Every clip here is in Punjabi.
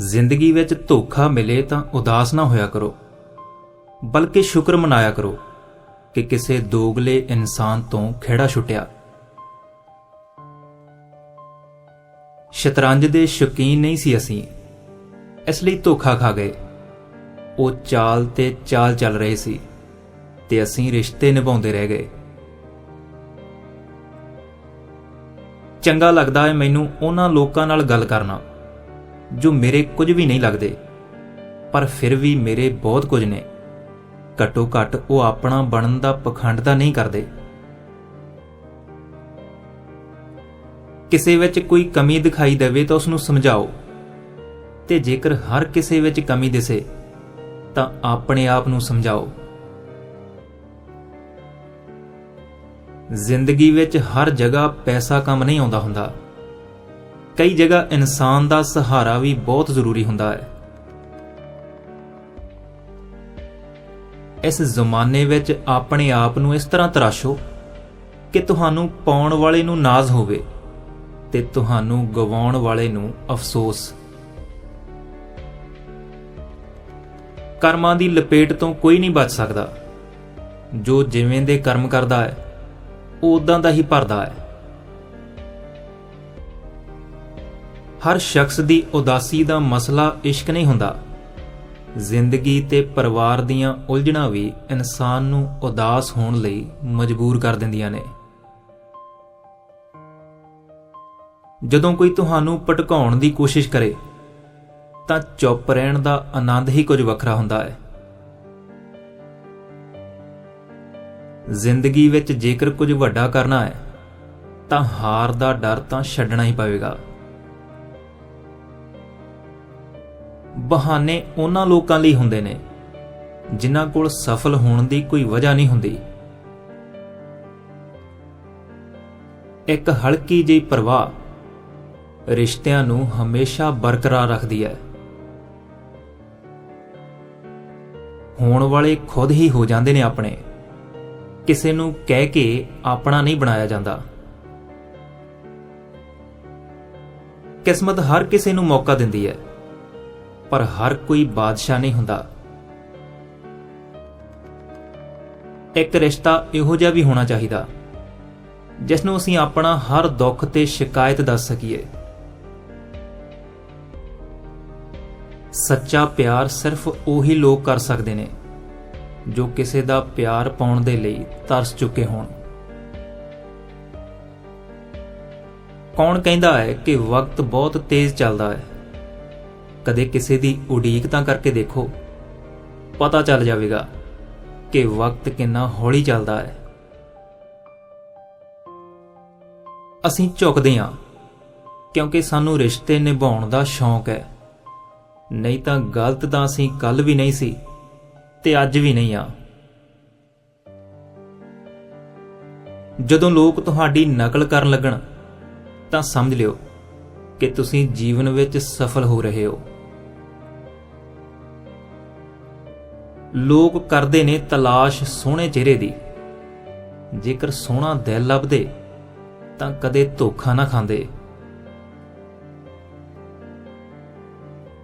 ਜ਼ਿੰਦਗੀ ਵਿੱਚ ਧੋਖਾ ਮਿਲੇ ਤਾਂ ਉਦਾਸ ਨਾ ਹੋਇਆ ਕਰੋ, ਬਲਕਿ ਸ਼ੁਕਰ ਮਨਾਇਆ ਕਰੋ ਕਿ ਕਿਸੇ ਦੋਗਲੇ ਇਨਸਾਨ ਤੋਂ ਖਿਹੜਾ ਛੁੱਟਿਆ। ਸ਼ਤਰੰਜ ਦੇ ਸ਼ੌਕੀਨ ਨਹੀਂ ਸੀ ਅਸੀਂ, ਇਸ ਲਈ ਧੋਖਾ ਖਾ ਗਏ। ਉਹ ਚਾਲ ਤੇ ਚਾਲ ਚੱਲ ਰਹੇ ਸੀ ਤੇ ਅਸੀਂ ਰਿਸ਼ਤੇ ਨਿਭਾਉਂਦੇ ਰਹਿ ਗਏ। ਚੰਗਾ ਲੱਗਦਾ ਹੈ ਮੈਨੂੰ ਉਹਨਾਂ ਲੋਕਾਂ ਨਾਲ ਗੱਲ ਕਰਨਾ। ਜੋ ਮੇਰੇ ਕੁਝ ਵੀ ਨਹੀਂ ਲੱਗਦੇ। ਪਰ ਫਿਰ ਵੀ ਮੇਰੇ ਬਹੁਤ ਕੁਝ ਨੇ। ਘੱਟੋ ਘੱਟ ਉਹ ਆਪਣਾ ਬਣਨ ਦਾ ਪਖੰਡ ਤਾਂ ਨਹੀਂ ਕਰਦੇ। ਕਿਸੇ ਵਿੱਚ ਕੋਈ ਕਮੀ ਦਿਖਾਈ ਦੇਵੇ ਤਾਂ ਉਸ ਨੂੰ ਸਮਝਾਓ। ਤੇ ਜੇਕਰ ਹਰ ਕਿਸੇ ਵਿੱਚ ਕਮੀ ਦਿਸੇ, ਤਾਂ ਆਪਣੇ ਆਪ ਨੂੰ ਸਮਝਾਓ। ਜ਼ਿੰਦਗੀ ਵਿੱਚ ਹਰ ਜਗ੍ਹਾ ਪੈਸਾ ਕੰਮ ਨਹੀਂ ਆਉਂਦਾ ਹੁੰਦਾ। ਕਈ ਜਗ੍ਹਾ ਇਨਸਾਨ ਦਾ ਸਹਾਰਾ ਵੀ ਬਹੁਤ ਜ਼ਰੂਰੀ ਹੁੰਦਾ ਹੈ। ਇਸ ਜ਼ਮਾਨੇ ਵਿੱਚ ਆਪਣੇ ਆਪ ਨੂੰ ਇਸ ਤਰ੍ਹਾਂ ਤਰਾਸ਼ੋ ਕਿ ਤੁਹਾਨੂੰ ਪਾਉਣ ਵਾਲੇ ਨੂੰ ਨਾਜ਼ ਹੋਵੇ ਤੇ ਤੁਹਾਨੂੰ ਗਵਾਉਣ ਵਾਲੇ ਨੂੰ ਅਫਸੋਸ। ਕਰਮਾਂ ਦੀ ਲਪੇਟ ਤੋਂ ਕੋਈ ਨਹੀਂ ਬਚ ਸਕਦਾ। ਜੋ ਜਿਵੇਂ ਦੇ ਕਰਮ ਕਰਦਾ ਹੈ, ਉਹ ਉਦਾਂ ਦਾ ਹੀ ਭਰਦਾ ਹੈ। ਹਰ ਸ਼ਖਸ ਦੀ ਉਦਾਸੀ ਦਾ ਮਸਲਾ ਇਸ਼ਕ ਨਹੀਂ ਹੁੰਦਾ। ਜ਼ਿੰਦਗੀ ਤੇ ਪਰਿਵਾਰ ਦੀਆਂ ਉਲਝਣਾਂ ਵੀ ਇਨਸਾਨ ਨੂੰ ਉਦਾਸ ਹੋਣ ਲਈ ਮਜਬੂਰ ਕਰ ਦਿੰਦੀਆਂ ਨੇ। ਜਦੋਂ ਕੋਈ ਤੁਹਾਨੂੰ ਭਟਕਾਉਣ ਦੀ ਕੋਸ਼ਿਸ਼ ਕਰੇ, ਤਾਂ ਚੁੱਪ ਰਹਿਣ ਦਾ ਆਨੰਦ ਹੀ ਕੁਝ ਵੱਖਰਾ ਹੁੰਦਾ ਹੈ। ਜ਼ਿੰਦਗੀ ਵਿੱਚ ਜੇਕਰ ਕੁਝ ਵੱਡਾ ਕਰਨਾ ਹੈ, ਤਾਂ ਹਾਰ ਦਾ ਡਰ ਤਾਂ ਛੱਡਣਾ ਹੀ ਪਵੇਗਾ। ਬਹਾਨੇ ਉਹਨਾਂ ਲੋਕਾਂ ਲਈ ਹੁੰਦੇ ਨੇ, ਜਿਨ੍ਹਾਂ ਕੋਲ ਸਫਲ ਹੋਣ ਦੀ ਕੋਈ ਵਜ੍ਹਾ ਨਹੀਂ ਹੁੰਦੀ। ਇੱਕ ਹਲਕੀ ਜਿਹੀ ਪਰਵਾਹ ਰਿਸ਼ਤਿਆਂ ਨੂੰ ਹਮੇਸ਼ਾ ਬਰਕਰਾਰ ਰੱਖਦੀ ਹੈ। ਹੋਣ ਵਾਲੇ ਖੁਦ ਹੀ ਹੋ ਜਾਂਦੇ ਨੇ ਆਪਣੇ। ਕਿਸੇ ਨੂੰ ਕਹਿ ਕੇ ਆਪਣਾ ਨਹੀਂ ਬਣਾਇਆ ਜਾਂਦਾ। ਕਿਸਮਤ ਹਰ ਕਿਸੇ ਨੂੰ ਮੌਕਾ ਦਿੰਦੀ ਹੈ। ਪਰ ਹਰ ਕੋਈ ਬਾਦਸ਼ਾਹ ਨਹੀਂ ਹੁੰਦਾ। ਇੱਕ ਰਿਸ਼ਤਾ ਇਹੋ ਜਿਹਾ ਵੀ ਹੋਣਾ ਚਾਹੀਦਾ ਜਿਸ ਨੂੰ ਅਸੀਂ ਆਪਣਾ ਹਰ ਦੁੱਖ ਤੇ ਸ਼ਿਕਾਇਤ ਦੱਸ ਸਕੀਏ। ਸੱਚਾ ਪਿਆਰ ਸਿਰਫ ਉਹੀ ਲੋਕ ਕਰ ਸਕਦੇ ਨੇ, ਜੋ ਕਿਸੇ ਦਾ ਪਿਆਰ ਪਾਉਣ ਦੇ ਲਈ ਤਰਸ ਚੁੱਕੇ ਹੋਣ। ਕੌਣ ਕਹਿੰਦਾ ਹੈ ਕਿ ਵਕਤ ਬਹੁਤ ਤੇਜ਼ ਚੱਲਦਾ ਹੈ? ਕਦੇ ਕਿਸੇ ਦੀ ਉਡੀਕ ਤਾਂ ਕਰਕੇ ਦੇਖੋ। ਪਤਾ ਚੱਲ ਜਾਵੇਗਾ ਕਿ ਵਕਤ ਕਿੰਨਾ ਹੌਲੀ ਚੱਲਦਾ ਹੈ। ਅਸੀਂ ਝੁਕਦੇ ਹਾਂ, ਕਿਉਂਕਿ ਸਾਨੂੰ ਰਿਸ਼ਤੇ ਨਿਭਾਉਣ ਦਾ ਸ਼ੌਂਕ ਹੈ। ਨਹੀਂ ਤਾਂ ਗਲਤ ਤਾਂ ਅਸੀਂ ਕੱਲ ਵੀ ਨਹੀਂ ਸੀ, ਤੇ ਅੱਜ ਵੀ ਨਹੀਂ ਆ ਜਦੋਂ ਲੋਕ ਤੁਹਾਡੀ ਨਕਲ ਕਰਨ ਲੱਗਣ, ਤਾਂ ਸਮਝ ਲਿਓ ਕਿ ਤੁਸੀਂ ਜੀਵਨ ਵਿੱਚ ਸਫਲ ਹੋ ਰਹੇ ਹੋ। ਲੋਕ ਕਰਦੇ ਨੇ ਤਲਾਸ਼ ਸੋਹਣੇ ਚਿਹਰੇ ਦੀ। ਜੇਕਰ ਸੋਹਣਾ ਦਿਲ ਲੱਭਦੇ, ਤਾਂ ਕਦੇ ਧੋਖਾ ਨਾ ਖਾਂਦੇ।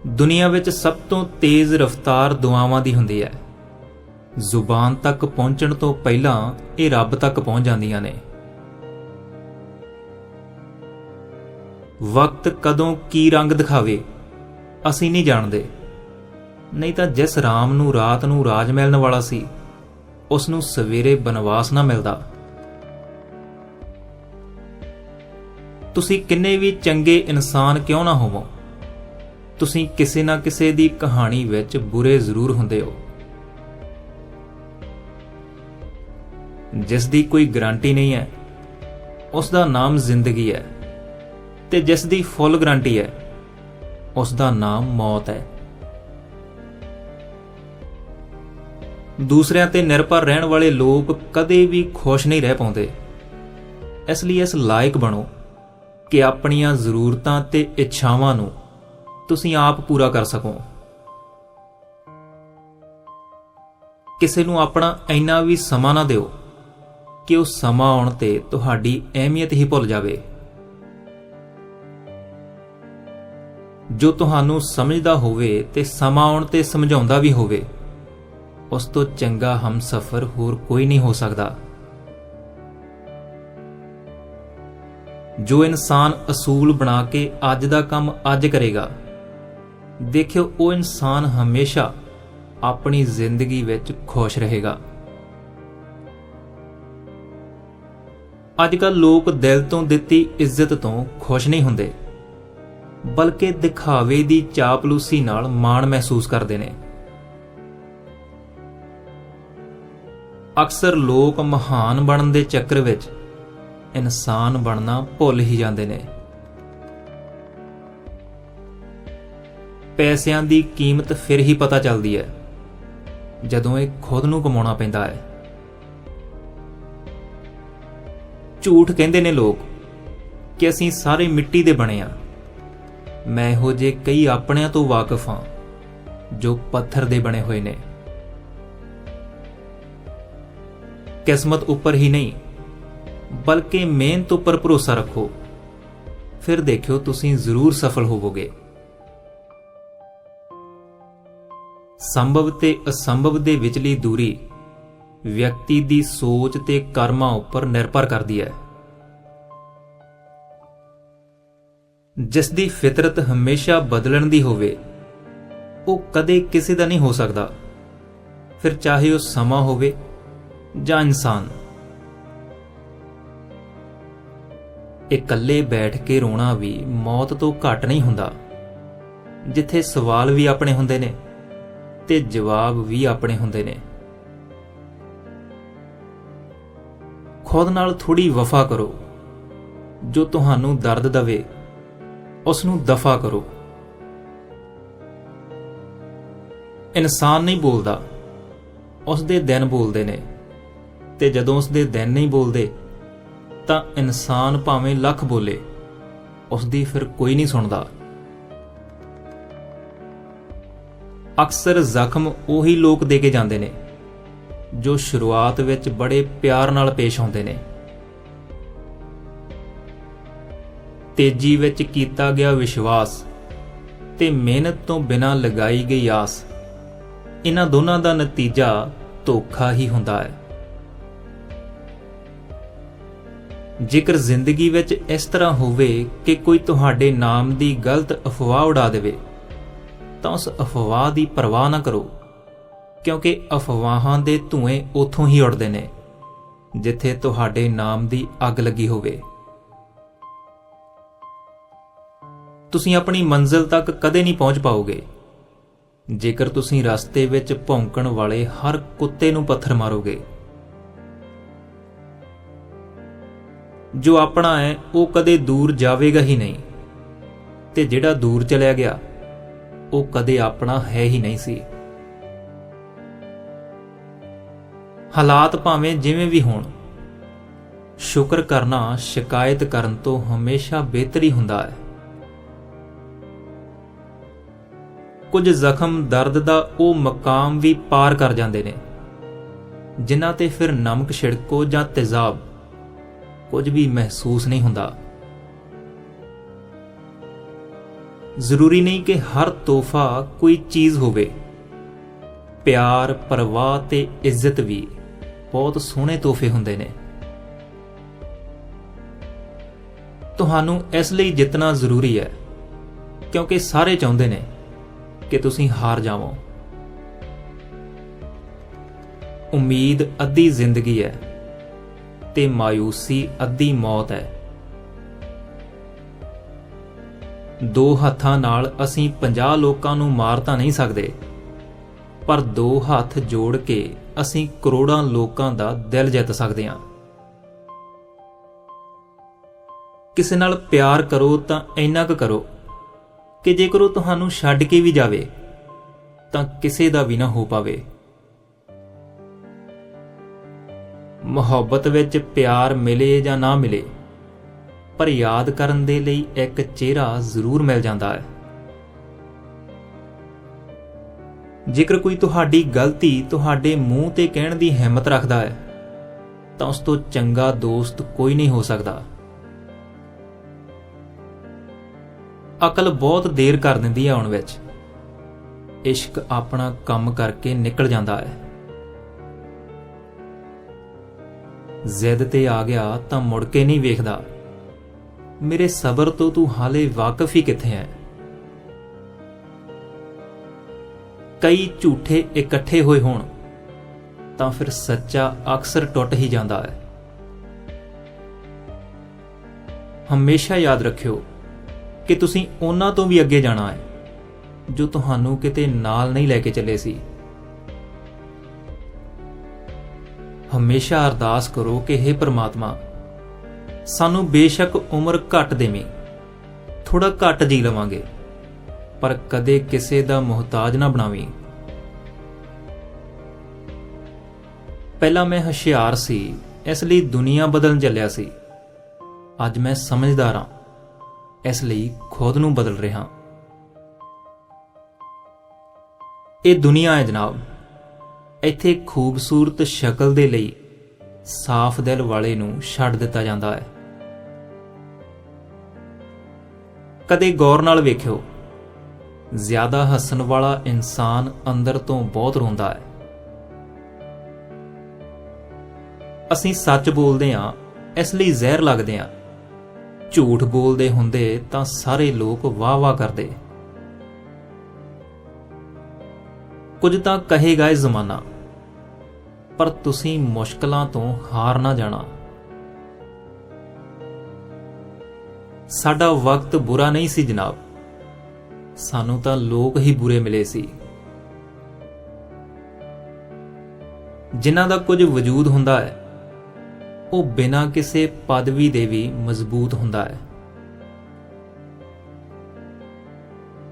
ਦੁਨੀਆ ਵਿੱਚ ਸਭ ਤੋਂ ਤੇਜ਼ ਰਫ਼ਤਾਰ ਦੁਆਵਾਂ ਦੀ ਹੁੰਦੀ ਹੈ। ਜ਼ੁਬਾਨ ਤੱਕ ਪਹੁੰਚਣ ਤੋਂ ਪਹਿਲਾਂ ਇਹ ਰੱਬ ਤੱਕ ਪਹੁੰਚ ਜਾਂਦੀਆਂ ਨੇ। ਵਕਤ ਕਦੋਂ ਕੀ ਰੰਗ ਦਿਖਾਵੇ, ਅਸੀਂ ਨਹੀਂ ਜਾਣਦੇ। ਨਹੀਂ ਤਾਂ ਜਿਸ ਰਾਮ ਨੂੰ, ਰਾਤ ਨੂੰ ਰਾਜ ਮਿਲਣ ਵਾਲਾ ਸੀ ਉਸ ਨੂੰ ਸਵੇਰੇ ਬਨਵਾਸ ਨਾ ਮਿਲਦਾ। ਤੁਸੀਂ ਕਿੰਨੇ ਵੀ ਚੰਗੇ ਇਨਸਾਨ ਕਿਉਂ ਨਾ ਹੋਵੋ? ਤੁਸੀਂ ਕਿਸੇ ਨਾ ਕਿਸੇ ਦੀ ਕਹਾਣੀ ਵਿੱਚ ਬੁਰੇ ਜ਼ਰੂਰ ਹੁੰਦੇ ਹੋ। ਜਿਸ ਦੀ ਕੋਈ ਗਾਰੰਟੀ ਨਹੀਂ ਹੈ, ਉਸ ਦਾ ਨਾਮ ਜ਼ਿੰਦਗੀ ਹੈ, ਤੇ ਜਿਸ ਦੀ ਫੁੱਲ ਗਾਰੰਟੀ ਹੈ, ਉਸ ਦਾ ਨਾਮ ਮੌਤ ਹੈ। ਦੂਸਰਿਆਂ ਤੇ ਨਿਰਭਰ ਰਹਿਣ ਵਾਲੇ ਲੋਕ ਕਦੇ ਵੀ ਖੁਸ਼ ਨਹੀਂ ਰਹਿ ਪਾਉਂਦੇ। ਇਸ ਲਈ ਇਸ ਲਾਇਕ ਬਣੋ ਕਿ ਆਪਣੀਆਂ ਜ਼ਰੂਰਤਾਂ ਤੇ ਇੱਛਾਵਾਂ ਨੂੰ ਤੁਸੀਂ ਆਪ ਪੂਰਾ ਕਰ ਸਕੋ। ਕਿਸੇ ਨੂੰ ਆਪਣਾ ਇੰਨਾ ਵੀ ਸਮਾਂ ਨਾ ਦਿਓ ਕਿ ਉਹ ਸਮਾਂ ਆਉਣ ਤੇ ਤੁਹਾਡੀ ਅਹਿਮੀਅਤ ਹੀ ਭੁੱਲ ਜਾਵੇ। ਜੋ ਤੁਹਾਨੂੰ ਸਮਝਦਾ ਹੋਵੇ ਤੇ ਸਮਾਂ ਆਉਣ ਤੇ ਸਮਝਾਉਂਦਾ ਵੀ ਹੋਵੇ ਉਸ ਤੋਂ ਚੰਗਾ ਹਮਸਫਰ ਹੋਰ ਕੋਈ ਨਹੀਂ ਹੋ ਸਕਦਾ। ਜੋ ਇਨਸਾਨ ਅਸੂਲ ਬਣਾ ਕੇ ਅੱਜ ਦਾ ਕੰਮ ਅੱਜ ਕਰੇਗਾ, ਦੇਖਿਓ ਉਹ ਇਨਸਾਨ ਹਮੇਸ਼ਾ ਆਪਣੀ ਜ਼ਿੰਦਗੀ ਵਿੱਚ ਖੁਸ਼ ਰਹੇਗਾ। ਅੱਜ ਕੱਲ੍ਹ ਲੋਕ ਦਿਲ ਤੋਂ ਦਿੱਤੀ ਇੱਜ਼ਤ ਤੋਂ ਖੁਸ਼ ਨਹੀਂ ਹੁੰਦੇ, ਬਲਕਿ ਦਿਖਾਵੇ ਦੀ ਚਾਪਲੂਸੀ ਨਾਲ ਮਾਣ ਮਹਿਸੂਸ ਕਰਦੇ ਨੇ। ਅਕਸਰ ਲੋਕ ਮਹਾਨ ਬਣਨ ਦੇ ਚੱਕਰ ਵਿੱਚ ਇਨਸਾਨ ਬਣਨਾ ਭੁੱਲ ਹੀ ਜਾਂਦੇ ਨੇ। ਪੈਸਿਆਂ ਦੀ ਕੀਮਤ ਫਿਰ ਹੀ ਪਤਾ ਚੱਲਦੀ ਹੈ, ਜਦੋਂ ਇਹ ਖੁਦ ਨੂੰ ਕਮਾਉਣਾ ਪੈਂਦਾ ਹੈ। ਝੂਠ ਕਹਿੰਦੇ ਨੇ ਲੋਕ ਕਿ ਅਸੀਂ ਸਾਰੇ ਮਿੱਟੀ ਦੇ ਬਣੇ ਆ ਮੈਂ ਇਹੋ ਜੇ ਕਈ ਆਪਣਿਆਂ ਤੋਂ ਵਾਕਿਫ ਹਾਂ ਜੋ ਪੱਥਰ ਦੇ ਬਣੇ ਹੋਏ ਨੇ। ਕਿਸਮਤ ਉੱਪਰ ਹੀ ਨਹੀਂ, ਬਲਕਿ ਮਿਹਨਤ ਉੱਪਰ ਭਰੋਸਾ ਰੱਖੋ। ਫਿਰ ਦੇਖਿਓ ਤੁਸੀਂ ਜ਼ਰੂਰ ਸਫਲ ਹੋਵੋਗੇ। ਸੰਭਵ ਤੇ ਅਸੰਭਵ ਦੇ ਵਿਚਲੀ ਦੂਰੀ ਵਿਅਕਤੀ ਦੀ ਸੋਚ ਤੇ ਕਰਮਾਂ ਉੱਪਰ ਨਿਰਭਰ ਕਰਦੀ ਹੈ। ਜਿਸ ਦੀ ਫਿਤਰਤ ਹਮੇਸ਼ਾ ਬਦਲਣ ਦੀ ਹੋਵੇ, ਉਹ ਕਦੇ ਕਿਸੇ ਦਾ ਨਹੀਂ ਹੋ ਸਕਦਾ। ਫਿਰ ਚਾਹੇ ਉਹ ਸਮਾਂ ਹੋਵੇ ਜਾਂ ਇਨਸਾਨ। ਇਕੱਲੇ ਬੈਠ ਕੇ ਰੋਣਾ ਵੀ ਮੌਤ ਤੋਂ ਘੱਟ ਨਹੀਂ ਹੁੰਦਾ, ਜਿੱਥੇ ਸਵਾਲ ਵੀ ਆਪਣੇ ਹੁੰਦੇ ਨੇ ਤੇ ਜਵਾਬ ਵੀ ਆਪਣੇ ਹੁੰਦੇ ਨੇ। ਖੁਦ ਨਾਲ ਥੋੜੀ ਵਫਾ ਕਰੋ, ਜੋ ਤੁਹਾਨੂੰ ਦਰਦ ਦਵੇ ਉਸ ਨੂੰ ਦਫਾ ਕਰੋ। ਇਨਸਾਨ ਨਹੀਂ ਬੋਲਦਾ ਉਸ ਦੇ ਦਿਨ ਬੋਲਦੇ ਨੇ। ਤੇ ਜਦੋਂ ਉਸ ਦੇ ਦਿਨ ਨਹੀਂ ਬੋਲਦੇ, ਤਾਂ ਇਨਸਾਨ ਭਾਵੇਂ ਲੱਖ ਬੋਲੇ ਉਸ ਦੀ ਫਿਰ ਕੋਈ ਨਹੀਂ ਸੁਣਦਾ। ਅਕਸਰ ਜ਼ਖਮ ਉਹੀ ਲੋਕ ਦੇ ਕੇ ਜਾਂਦੇ ਨੇ, ਜੋ ਸ਼ੁਰੂਆਤ ਵਿੱਚ ਬੜੇ ਪਿਆਰ ਨਾਲ ਪੇਸ਼ ਆਉਂਦੇ ਨੇ। ਤੇਜ਼ੀ ਵਿੱਚ ਕੀਤਾ ਗਿਆ ਵਿਸ਼ਵਾਸ ਤੇ ਮਿਹਨਤ ਤੋਂ ਬਿਨਾਂ ਲਗਾਈ ਗਈ ਆਸ, ਇਹਨਾਂ ਦੋਨਾਂ ਦਾ ਨਤੀਜਾ ਧੋਖਾ ਹੀ ਹੁੰਦਾ ਹੈ। ਜੇਕਰ ਜ਼ਿੰਦਗੀ ਵਿੱਚ ਇਸ ਤਰ੍ਹਾਂ ਹੋਵੇ ਕਿ ਕੋਈ ਤੁਹਾਡੇ ਨਾਮ ਦੀ ਗਲਤ ਅਫਵਾਹ ਉਡਾ ਦੇਵੇ, ਤਾਂ ਉਸ ਅਫਵਾਹ ਦੀ ਪਰਵਾਹ ਨਾ ਕਰੋ, ਕਿਉਂਕਿ ਅਫਵਾਹਾਂ ਦੇ ਧੂਏ ਉਥੋਂ ਹੀ ਉੱਡਦੇ ਨੇ, ਜਿੱਥੇ ਤੁਹਾਡੇ ਨਾਮ ਦੀ ਅੱਗ ਲੱਗੀ ਹੋਵੇ। ਤੁਸੀਂ ਆਪਣੀ ਮੰਜ਼ਿਲ ਤੱਕ ਕਦੇ ਨਹੀਂ ਪਹੁੰਚ ਪਾਓਗੇ। ਜੇਕਰ ਤੁਸੀਂ ਰਸਤੇ ਵਿੱਚ ਭੌਂਕਣ ਵਾਲੇ ਹਰ ਕੁੱਤੇ ਨੂੰ ਪੱਥਰ ਮਾਰੋਗੇ ਜੋ ਆਪਣਾ ਹੈ, ਉਹ ਕਦੇ ਦੂਰ ਜਾਵੇਗਾ ਹੀ ਨਹੀਂ। ਤੇ ਜਿਹੜਾ ਦੂਰ ਚਲਿਆ ਗਿਆ, ਉਹ ਕਦੇ ਆਪਣਾ ਹੈ ਹੀ ਨਹੀਂ ਸੀ। ਹਾਲਾਤ ਭਾਵੇਂ ਜਿਵੇਂ ਵੀ ਹੋਣ, ਸ਼ੁਕਰ ਕਰਨਾ ਸ਼ਿਕਾਇਤ ਕਰਨ ਤੋਂ ਹਮੇਸ਼ਾ ਬਿਹਤਰੀ ਹੁੰਦਾ ਹੈ। ਕੁਝ ਜ਼ਖਮ ਦਰਦ ਦਾ ਉਹ ਮਕਾਮ ਵੀ ਪਾਰ ਕਰ ਜਾਂਦੇ ਨੇ, ਜਿਨ੍ਹਾਂ ਤੇ ਫਿਰ ਨਮਕ ਛਿੜਕੋ ਜਾਂ ਤੇਜ਼ਾਬ। ਕੁਝ ਵੀ ਮਹਿਸੂਸ ਨਹੀਂ ਹੁੰਦਾ। ਜ਼ਰੂਰੀ ਨਹੀਂ ਕਿ ਹਰ ਤੋਹਫਾ ਕੋਈ ਚੀਜ਼ ਹੋਵੇ। ਪਿਆਰ, ਪਰਵਾਹ ਤੇ ਇੱਜ਼ਤ ਵੀ ਬਹੁਤ ਸੋਹਣੇ ਤੋਹਫੇ ਹੁੰਦੇ ਨੇ। ਤੁਹਾਨੂੰ ਇਸ ਲਈ ਜਿੱਤਣਾ ਜ਼ਰੂਰੀ ਹੈ, ਕਿਉਂਕਿ ਸਾਰੇ ਚਾਹੁੰਦੇ ਨੇ ਕਿ ਤੁਸੀਂ ਹਾਰ ਜਾਵੋ। ਉਮੀਦ ਅੱਧੀ ਜ਼ਿੰਦਗੀ ਹੈ। ਤੇ ਮਾਇੂਸੀ ਅੱਧੀ ਮੌਤ ਹੈ। ਦੋ ਹੱਥਾਂ ਨਾਲ ਅਸੀਂ 50 ਲੋਕਾਂ ਨੂੰ ਮਾਰ ਤਾਂ ਨਹੀਂ ਸਕਦੇ, ਪਰ ਦੋ ਹੱਥ ਜੋੜ ਕੇ ਅਸੀਂ ਕਰੋੜਾਂ ਲੋਕਾਂ ਦਾ ਦਿਲ ਜਿੱਤ ਸਕਦੇ ਹਾਂ। ਕਿਸੇ ਨਾਲ ਪਿਆਰ ਕਰੋ ਤਾਂ ਇੰਨਾ ਕੁ ਕਰੋ ਕਿ ਜੇਕਰ ਉਹ ਤੁਹਾਨੂੰ ਛੱਡ ਕੇ ਵੀ ਜਾਵੇ, ਤਾਂ ਕਿਸੇ ਦਾ ਵੀ ਨਾ ਹੋ ਪਾਵੇ। ਮੁਹੱਬਤ ਵਿੱਚ ਪਿਆਰ ਮਿਲੇ ਜਾਂ ਨਾ ਮਿਲੇ, ਪਰ ਯਾਦ ਕਰਨ ਦੇ ਲਈ ਇੱਕ ਚਿਹਰਾ ਜ਼ਰੂਰ ਮਿਲ ਜਾਂਦਾ ਹੈ। ਜੇਕਰ ਕੋਈ ਤੁਹਾਡੀ ਗਲਤੀ ਤੁਹਾਡੇ ਮੂੰਹ ਤੇ ਕਹਿਣ ਦੀ ਹਿੰਮਤ ਰੱਖਦਾ ਹੈ, ਤਾਂ ਉਸ ਤੋਂ ਚੰਗਾ ਦੋਸਤ ਕੋਈ ਨਹੀਂ ਹੋ ਸਕਦਾ। ਅਕਲ ਬਹੁਤ ਦੇਰ ਕਰ ਦਿੰਦੀ ਹੈ ਆਉਣ ਵਿੱਚ। ਇਸ਼ਕ ਆਪਣਾ ਕੰਮ ਕਰਕੇ ਨਿਕਲ ਜਾਂਦਾ ਹੈ। ਜ਼ਿੱਦ ਤੇ ਆ ਗਿਆ ਤਾਂ ਮੁੜ ਕੇ ਨਹੀਂ ਵੇਖਦਾ। ਮੇਰੇ ਸਬਰ ਤੋਂ ਤੂੰ ਹਾਲੇ ਵਾਕਿਫ ਹੀ ਕਿੱਥੇ ਹੈ? ਕਈ ਝੂਠੇ ਇਕੱਠੇ ਹੋਏ ਹੋਣ, ਤਾਂ ਫਿਰ ਸੱਚਾ ਅਕਸਰ ਟੁੱਟ ਹੀ ਜਾਂਦਾ ਹੈ। ਹਮੇਸ਼ਾ ਯਾਦ ਰੱਖਿਓ ਕਿ ਤੁਸੀਂ ਉਹਨਾਂ ਤੋਂ ਵੀ ਅੱਗੇ ਜਾਣਾ ਹੈ, ਜੋ ਤੁਹਾਨੂੰ ਕਿਤੇ ਨਾਲ ਨਹੀਂ ਲੈ ਕੇ ਚੱਲੇ ਸੀ। ਹਮੇਸ਼ਾ ਅਰਦਾਸ ਕਰੋ ਕਿ हे ਪ੍ਰਮਾਤਮਾ, ਸਾਨੂੰ ਬੇਸ਼ੱਕ ਉਮਰ ਘੱਟ ਦੇਵੇਂ ਥੋੜਾ ਘੱਟ ਜੀ ਲਵਾਂਗੇ, ਪਰ ਕਦੇ ਕਿਸੇ ਦਾ ਮੁਹਤਾਜ ਨਾ ਬਣਾਵੀਂ। ਪਹਿਲਾਂ ਮੈਂ ਹੁਸ਼ਿਆਰ ਸੀ, ਇਸ ਲਈ ਦੁਨੀਆ ਬਦਲਣ ਚੱਲਿਆ ਸੀ। ਅੱਜ ਮੈਂ ਸਮਝਦਾਰ ਹਾਂ, ਇਸ ਲਈ ਖੁਦ ਨੂੰ ਬਦਲ ਰਿਹਾ ਇਹ ਦੁਨੀਆ ਹੈ ਜਨਾਬ। ਇੱਥੇ ਖੂਬਸੂਰਤ ਸ਼ਕਲ ਦੇ ਲਈ ਸਾਫ਼ ਦਿਲ ਵਾਲੇ ਨੂੰ ਛੱਡ ਦਿੱਤਾ ਜਾਂਦਾ ਹੈ। ਕਦੇ ਗੌਰ ਨਾਲ ਵੇਖਿਓ, ਜ਼ਿਆਦਾ ਹੱਸਣ ਵਾਲਾ ਇਨਸਾਨ ਅੰਦਰ ਤੋਂ ਬਹੁਤ ਰੋਂਦਾ ਹੈ। ਅਸੀਂ ਸੱਚ ਬੋਲਦੇ ਹਾਂ, ਇਸ ਲਈ ਜ਼ਹਿਰ ਲੱਗਦੇ ਹਾਂ। ਝੂਠ ਬੋਲਦੇ ਹੁੰਦੇ ਤਾਂ ਸਾਰੇ ਲੋਕ ਵਾਹ-ਵਾਹ ਕਰਦੇ। ਕੁਝ ਤਾਂ ਕਹੇਗਾ ਇਹ ਜ਼ਮਾਨਾ। ਪਰ ਤੁਸੀਂ ਮੁਸ਼ਕਲਾਂ ਤੋਂ ਹਾਰ ਨਾ ਜਾਣਾ। ਸਾਡਾ ਵਕਤ ਬੁਰਾ ਨਹੀਂ ਸੀ ਜਨਾਬ। ਸਾਨੂੰ ਤਾਂ ਲੋਕ ਹੀ ਬੁਰੇ ਮਿਲੇ ਸੀ। ਜਿਨ੍ਹਾਂ ਦਾ ਕੁਝ ਵਜੂਦ ਹੁੰਦਾ ਹੈ, ਉਹ ਬਿਨਾਂ ਕਿਸੇ ਪਦਵੀ ਦੇ ਵੀ ਮਜ਼ਬੂਤ ਹੁੰਦਾ ਹੈ।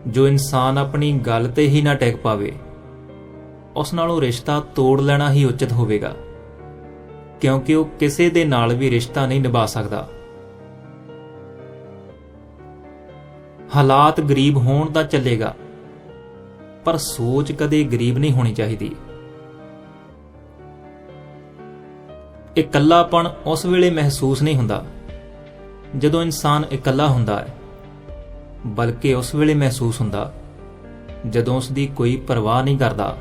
ਜੋ ਇਨਸਾਨ ਆਪਣੀ ਗੱਲ ਤੇ ਹੀ ਨਾ ਟਿਕ ਪਾਵੇ ਉਸ ਨਾਲੋਂ ਰਿਸ਼ਤਾ ਤੋੜ ਲੈਣਾ ਹੀ ਉਚਿਤ ਹੋਵੇਗਾ। ਕਿਉਂਕਿ ਉਹ ਕਿਸੇ ਦੇ ਨਾਲ ਵੀ ਰਿਸ਼ਤਾ ਨਹੀਂ ਨਿਭਾ ਸਕਦਾ। ਹਾਲਾਤ ਗਰੀਬ ਹੋਣ ਤਾਂ ਚੱਲੇਗਾ, ਪਰ ਸੋਚ ਕਦੇ ਗਰੀਬ ਨਹੀਂ ਹੋਣੀ ਚਾਹੀਦੀ। ਇਕੱਲਾਪਣ ਉਸ ਵੇਲੇ ਮਹਿਸੂਸ ਨਹੀਂ ਹੁੰਦਾ, ਜਦੋਂ ਇਨਸਾਨ ਇਕੱਲਾ ਹੁੰਦਾ ਹੈ, ਬਲਕਿ ਉਸ ਵੇਲੇ ਮਹਿਸੂਸ ਹੁੰਦਾ, ਜਦੋਂ ਉਸ ਦੀ ਕੋਈ ਪਰਵਾਹ ਨਹੀਂ ਕਰਦਾ।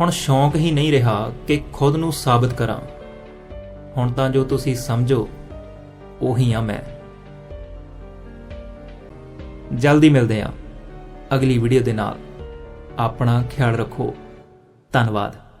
ਹੁਣ ਸ਼ੌਂਕ ਹੀ ਨਹੀਂ ਰਿਹਾ ਕਿ ਖੁਦ ਨੂੰ ਸਾਬਤ ਕਰਾਂ। ਹੁਣ ਤਾਂ ਜੋ ਤੁਸੀਂ ਸਮਝੋ, ਉਹੀ ਆ ਮੈਂ। ਜਲਦੀ ਮਿਲਦੇ ਹਾਂ ਅਗਲੀ ਵੀਡੀਓ ਦੇ ਨਾਲ। ਆਪਣਾ ਖਿਆਲ ਰੱਖੋ। ਧੰਨਵਾਦ।